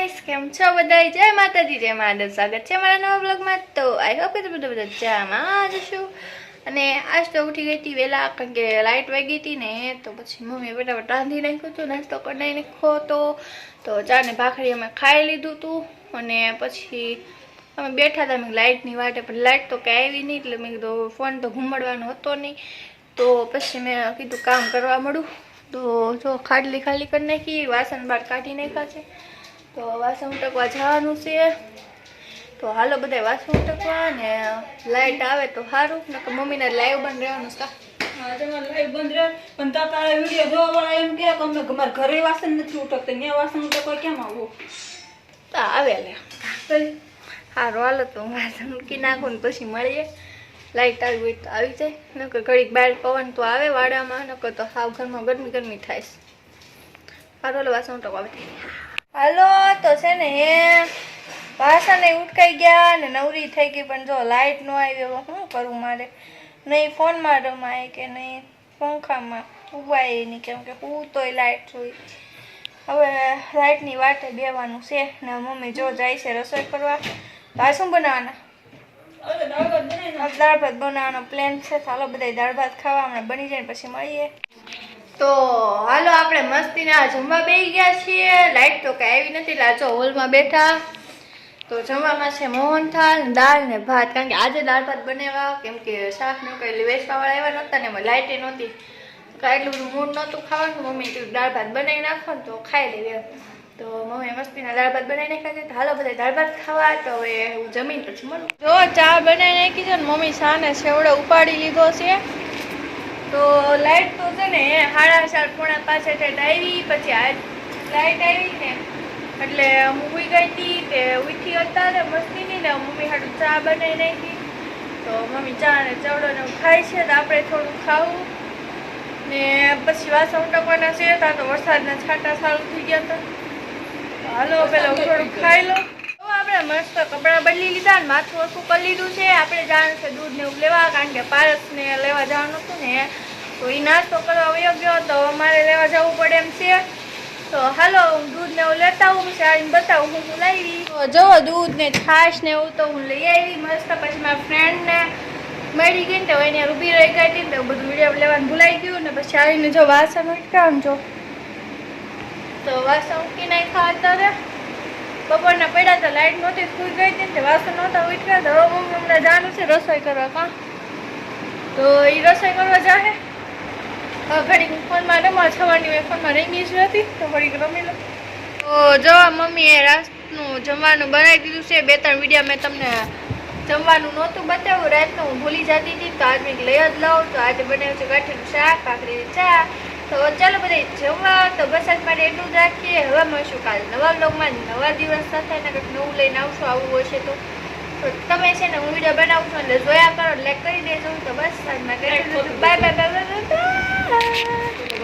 Guys કેમ છો બધા જય માતાજી, જય મહાદેવ સ્વાગત છે મારા નવા બ્લોગમાં. તો આઈ હોપ કે બધા બધા જામાં જશું અને આજ તો ઉઠી ગઈ હતી વહેલા, કારણ કે લાઇટ વાગી હતી ને, તો પછી મમ્મીએ ફટાફટ રાંધી નાખ્યું હતું, નાસ્તો કરી નાખ્યો તો ચા ને ભાખરી અમે ખાઈ લીધું હતું. અને પછી અમે બેઠા હતા, મેં લાઇટની વાટે પણ લાઇટ તો કાંઈ આવી નહીં, એટલે મેં કીધું ફોન તો ઘૂમડવાનો હતો નહીં. તો પછી મેં કીધું કામ કરવા મળું. તો જો ખાટલી ખાલી કરી નાખી, વાસણ બહાર કાઢી નાખ્યા છે. તો વાસણ ઉટકવા જવાનું છે. તો હાલો બધા વાસણ ઉટકવા ને લાઇટ આવે તો સારું નકર મમ્મીને લાઈવ બંધ રહેવાનું કા લાઈવ બંધ રહે પણ તાર વીડિયો જોવા વાળા એમ કે કે અમે અમારા ઘરે વાસણ નથી ઉઠકતા ત્યાં વાસણ કેમ આવું? તો આવે લે. સારું હાલો તો વાસણ મૂકી નાખું ને પછી મળીએ. લાઇટ આવી હોય તો આવી જાય નકર ઘડીક બહાર પવન તો આવે વાડામાં નકર તો સાવ ઘરમાં ગરમી ગરમી થાય સારું હાલો વાસણ ઉટકવા બધા હાલો તો છે ને એ વાસણ ઉટકાઈ ગયા ને નવરી થઈ ગઈ પણ જો લાઇટ નો આવી હવે શું કરું મારે? નહીં ફોનમાં રમાય કે નહીં? પંખામાં ઉવાય નહીં કેમ કે હું તોય લાઇટ જોઈ. હવે લાઇટની વાટે બેવાનું છે ને મમ્મી જો જાય છે રસોઈ કરવા ભાઈ શું બનાવવાના? દાળ ભાત બનાવવાનો પ્લાન છે ચાલો બધા દાળ ભાત ખાવા હમણાં બની જાય પછી મળીએ. તો હાલો આપણે મસ્તીના જમવા બેસી ગયા છીએ. લાઈટ તો કાંઈ આવી નથી લાચો હોલમાં બેઠા. તો જમવામાં છે મોહનથાળ દાળ ને ભાત. કારણ કે આજે દાળ ભાત બનાવ્યા. કેમ કે શાક ને કંઈ વેચવાવાળા આવ્યા નહોતા ને એમાં લાઇટે નહોતી. કાંઈ એટલું બધું મૂડ નહોતું ખાવાનું. મમ્મી તું દાળ ભાત બનાવી નાખો તો ખાઈ લેવી તો મમ્મી મસ્તીના દાળ ભાત બનાવી નાખ્યા છે. હાલો બધા દાળ ભાત ખાવા. તો હવે હું જમીન પછી મળું. જો ચા બનાવી નાખી છે ને મમ્મી સાને છેવડે ઉપાડી લીધો છે. તો લાઇટ તો છે ને સાડા ચાર પોણા પાંચ આવી પછી આ લાઇટ આવી ને એટલે હું ઉઈ ગઈ હતી તે ઉઠી હતા ને નહીં ને મમ્મી હાડું ચા બનાવી નાખી. તો મમ્મી ચા ને ચવડો ને ખાય છે તો આપણે થોડું ખાવું. ને પછી વાસણ ઉટકવાના છે તો વરસાદના છાંટા સારું થઈ ગયા હતા. હાલો, પેલા હું થોડુંક ખાઈ લો આપણે મસ્ત કપડાં બદલી લીધા ને માથું ઓછું કરી લીધું છે. આપણે જવાનું છે દૂધ ને એવું લેવા, કારણ કે પારસને લેવા જવાનું હતું ને. તો એ નાસ્તો કરવા વયો તો અમારે લેવા જવું પડે એમ છે. તો હાલો, હું દૂધ ને એવું લેતા પછી આવીને બતાવું હું તો જો દૂધ ને છાશ ને એવું તો હું લઈ આવી. મસ્ત પછી મારા ફ્રેન્ડને મળી ગઈ ને તો એની ઊભી રહી ગઈ ને તો બધું વીડિયો લેવાનું ભૂલાઈ ગયું ને પછી આવીને જો વાસણ ઉટકામ જો. તો વાસણ ઉટકી નાખ્યા અત્યારે. બપોરના પડ્યા હતા લાઇટ નહોતી સુઈ ગઈ હતી તે વાસણ નહોતા ઉઠ્યા, તો મમ્મી હમણાં જવાનું છે રસોઈ કરવા, કાં? તો એ રસોઈ કરવા જાહે. ઘડીક ફોનમાં રમવા છવાની મેં ફોનમાં રમી જ નથી, તો ઘડીક રમી લો તો જો મમ્મીએ રાતનું જમવાનું બનાવી દીધું છે, બે ત્રણ વિડીયા મેં તમને જમવાનું નહોતું બતાવ્યું, રાતનું હું ભૂલી જતી હતી, તો આજ મેં લઈ જ લઉં તો આજે બનાવ્યું છે ગાંઠીનું શાક કાકરીની ચા. તો ચાલો બધા જમવા, તો બસ માટે રાખીએ. હવે મળશું કાલે નવા બ્લોગમાં નવા દિવસ સાથે. ને કંઈક નવું લઈને આવશું આવવું હશે તો. તો તમે છે ને હું વીડિયો બનાવું છું એટલે જોયા કરો લાઈક કરી દેજો. તો બસ બાય બાય બાય બાય